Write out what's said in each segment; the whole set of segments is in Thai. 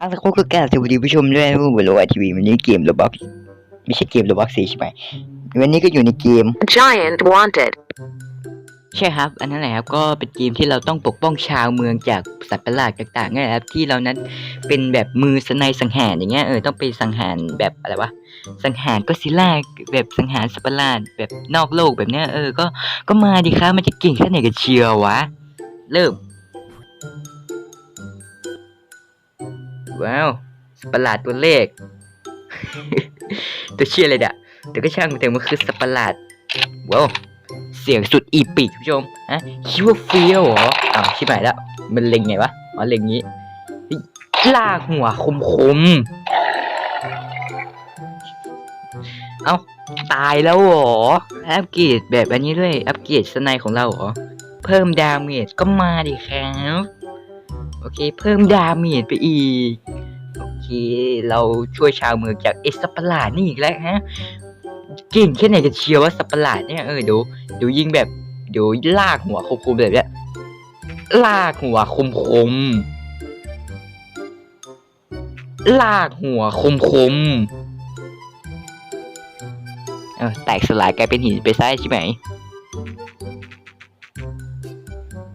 อาสักครู่ก็กราบสวัสดีผู้ชมด้วยนะผู้บริวารทีวีวันนี้เกมโรบ็อกไม่ใช่เกมโรบ็อกสิใช่ไหมวันนี้ก็อยู่ในเกม Giant wanted. ใช่ครับ อันนั้นแหละครับก็เป็นเกมที่เราต้องปกป้องชาวเมืองจากสัตว์ประหลาดต่างๆนี่แหละครับที่เรานั้นเป็นแบบมือสไนสังหารอย่างเงี้ยเออต้องไปสังหารแบบอะไรวะสังหารก็ซิล่าแบบสังหารสัตว์ประหลาดแบบนอกโลกแบบเนี้ยเออก็ก็มาดิครับมันจะเก่งแค่ไหนกันเชียววะ เริ่ม ว้าวสัตว์ประหลาดตัวเลข ตัวเชี่อะไรเนี่ยแต่ก็ช่างมันแต่มันคือสัตว์ประหลาดว้าวเสียงสุดอีปิกคุณผู้ชมฮะคิดว่าเฟี้ยวเหรออ้าวชิบหายแล้วมันเล็งไงวะอ๋อเล็งงี้เฮ้ลากหัวคมคมๆเอ้าตายแล้วเหรออัปเกรดแบบอันนี้ด้วยอัปเกรดสไนของเราเหรอเพิ่มดาเมจก็มาดิครับโอเค เพิ่มดาเมจไปอีก เคเราช่วยชาวเมืองจากไอ้สัประหลาดนี่อีกแล้วฮะเก่งแค่ไหนกันเชียวว่าสัประหลาดเนี่ยเออเดูดูยิงแบบเดี๋ยวลากหัวคมๆแบบเนี้ยลากหัวคมๆลากหัวคมๆเออแตกสลายกลายเป็นหินไปซะใช่ไหม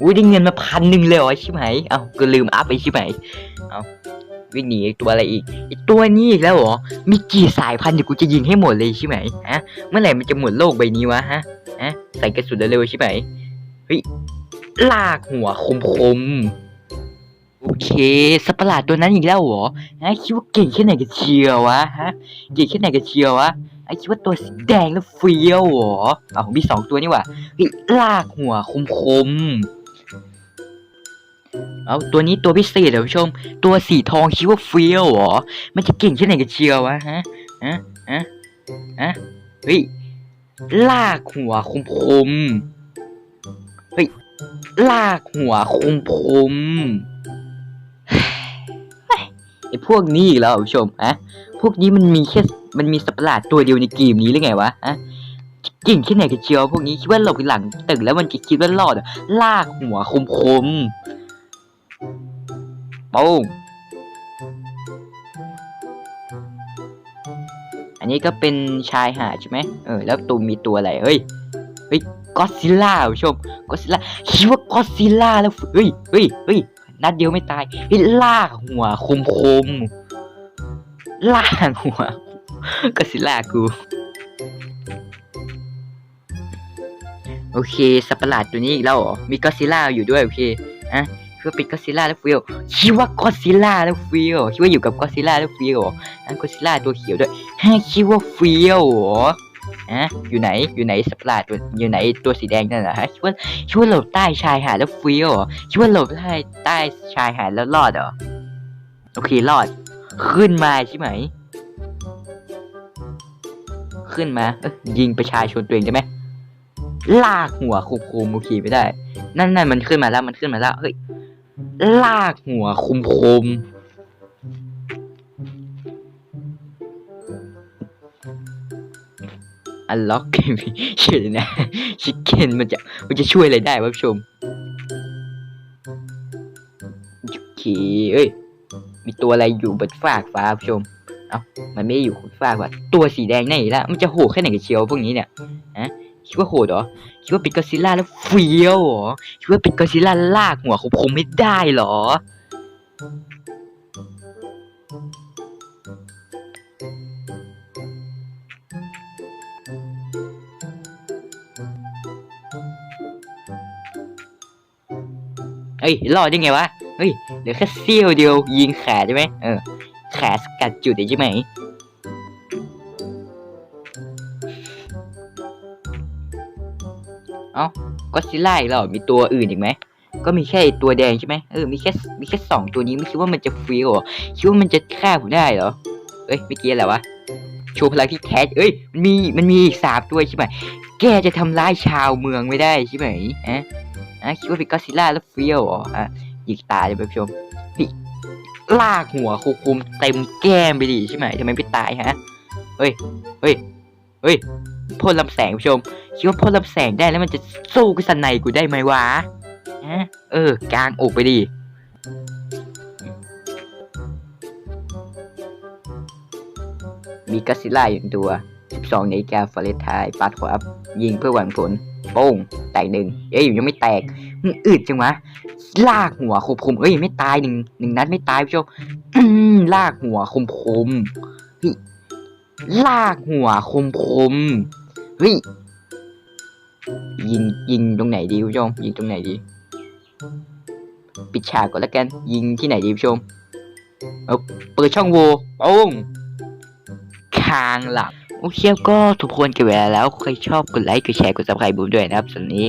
อุ้ยได้เงินมาพันหนึ่งเลยเหรอใช่ไหม เอ้าก็ลืมอัพไปใช่ไหม เอ้า วิ่งหนีไอตัวอะไรอีกไอตัวนี้อีกแล้วเหรอ มีกี่สายพันธุ์เดี๋ยวกูจะยิงให้หมดเลยใช่ไหมฮะ เมื่อไหร่มันจะหมดโลกใบนี้วะฮะ ฮะ ใส่กระสุนเร็วๆใช่ไหมเฮ้ย ลากหัวคมๆโอเคสัตว์ประหลาดตัวนั้นอีกแล้วเหรอฮะคิดว่าเก่งแค่ไหนกันเชียววะฮะ เก่งแค่ไหนกันเชียววะไอคิดว่าตัวสีแดงแล้วเฟี้ยวเหรออ้าวมีสองตัวนี่ว่าเฮ้ยลากหัวคมๆ เอาตัวนี้ตัวพิเศษเหรอผู้ชม ตัวสีทองคิดว่าเฟี้ยวเหรอ มันจะเก่งแค่ไหนกันเชียววะฮะฮะฮะฮะเฮ้ยลากหัวคมคมเฮ้ยลากหัวคมคมไอพวกนี้อีกแล้วผู้ชมฮะพวกนี้มันมีแค่มันมีสัตว์ประหลาดตัวเดียวในเกมนี้หรือไงวะฮะเก่งแค่ไหนกันเชียวพวกนี้คิดว่าหลบหลังตึกแล้วมันจะคิดว่ารอดลากหัวคมคม ปุ้งอันนี้ก็เป็นชายหาดใช่ไหมเออ แล้วตัวมีตัวอะไร เฮ้ย เฮ้ยก็ซิล่าผู้ชมก็ซิล่าคิดว่าก็ซิล่าแล้ว เฮ้ย เฮ้ย เฮ้ย นัดเดียวไม่ตายเฮ้ยลากหัวคมคมๆลากหัวก็ซิล่ากู โอเค สัตว์ปหลาดตัวนี้อีกแล้วเหรอ มีก็ซิล่าอยู่ด้วย โอเค อะ คิดว่าเป็นก็ซิล่าแล้วฟิลคิดว่าก็ซิล่าแล้วฟิลคิดว่าอยู่กับก็ซิล่าแล้วฟิลอันก็ซิล่าตัวเขียวด้วยฮะคิดว่าฟิลอฮะอยู่ไหนอยู่ไหนสัตว์ปหลาดตัวอยู่ไหนตัวสีแดงนั่นเหรอฮะคิดว่าคิดว่าหลบใต้ชายหาดแล้วฟิลเหรอคิดว่าหลบใต้ใต้ชายหาดแล้วรอดเหรอโอเครอด ขึ้นมาใช่ไหม ขึ้นมาเอยิงประชาชนตัวเองได้ไหมลากหัวคุมๆโอเคไม่ได้ นั่นนั่นมันขึ้นมาแล้วมันขึ้นมาแล้วเฮ้ย ลากหัวคุมคมอันล็อกเฉยนะชิคเก้นมันจะมันจะช่วยอะไรได้วะผู้ชมโอเคเอ้ย มีตัวอะไรอยู่บนฟากฟ้าผู้ชม เอ้ามันไม่ได้อยู่บนฟากว่ะตัวสีแดงไหนละมันจะโหดแค่ไหนกับเชียวพวกนี้เนี่ยฮะ คิดว่าโหดเหรอ คิดว่าเป็นกอซิล่าแล้วเฟี้ยวเหรอ คิดว่าเป็นกอซิล่าลากหัวคมๆไม่ได้เหรอ เฮ้ย รอดได้ไงวะ เฮ้ย เหลือแค่เสี้ยวเดียวยิงแขาใช่ไหมเออขาสกัดจุดได้ใช่ไหม เอ้าก็ซิล่าอีกแล้วเหรอมีตัวอื่นอีกไหมก็มีแค่ตัวแดงใช่ไหมเออมีแค่มีแค่สองตัวนี้ไม่คิดว่ามันจะฟรีเหรอคิดว่ามันจะฆ่าผมได้เหรอเอ้ยเมื่อกี้อะไรวะโชว์พลังที่แท้เอ้ยมันมีมันมีสามตัวใช่ไหมแกจะทำร้ายชาวเมืองไม่ได้ใช่ไหมอะอะคิดว่าเป็นก็ซิลล่าแล้วฟี้ยวเหรออะยิงตายเลยผู้ชมเฮ้ยลากหัวคุคุมเต็มแก้มไปดิใช่ไหมทำไมไม่ตายฮะเฮ้ยเฮ้ยเฮ้ย พ่นลำแสงผู้ชม คิดว่าพ่นลำแสงได้แล้วมันจะสู้กับสันในกูได้ไหมวะฮะเออกลางอกไปดีมีกัสซิล่าอยู่ตัว 12นาฬิกาฟอเรสไทปาดขวบยิงเพื่อหวังผลโป้งแตกหนึ่งเอ้ยยังไม่แตกมึงอึดจังวะลากหัวคมคมเอ้ยไม่ตายหนึ่งหนึ่งนัดไม่ตายผู้ชมลากหัวคมคม ลากหัวคมคมเฮ้ยยิงยิงตรงไหนดีผู้ชม ยิงตรงไหนดี ปิดฉากก่อนแล้วกัน ยิงที่ไหนดีผู้ชมเอาเปิดช่องโหว่โป้งคางหลับ โอเคก็ทุกคนเก็บเวลาแล้ว ใครชอบกดไลค์ กดแชร์ กดซับสไครต์บูมด้วยนะครับส่วนนี้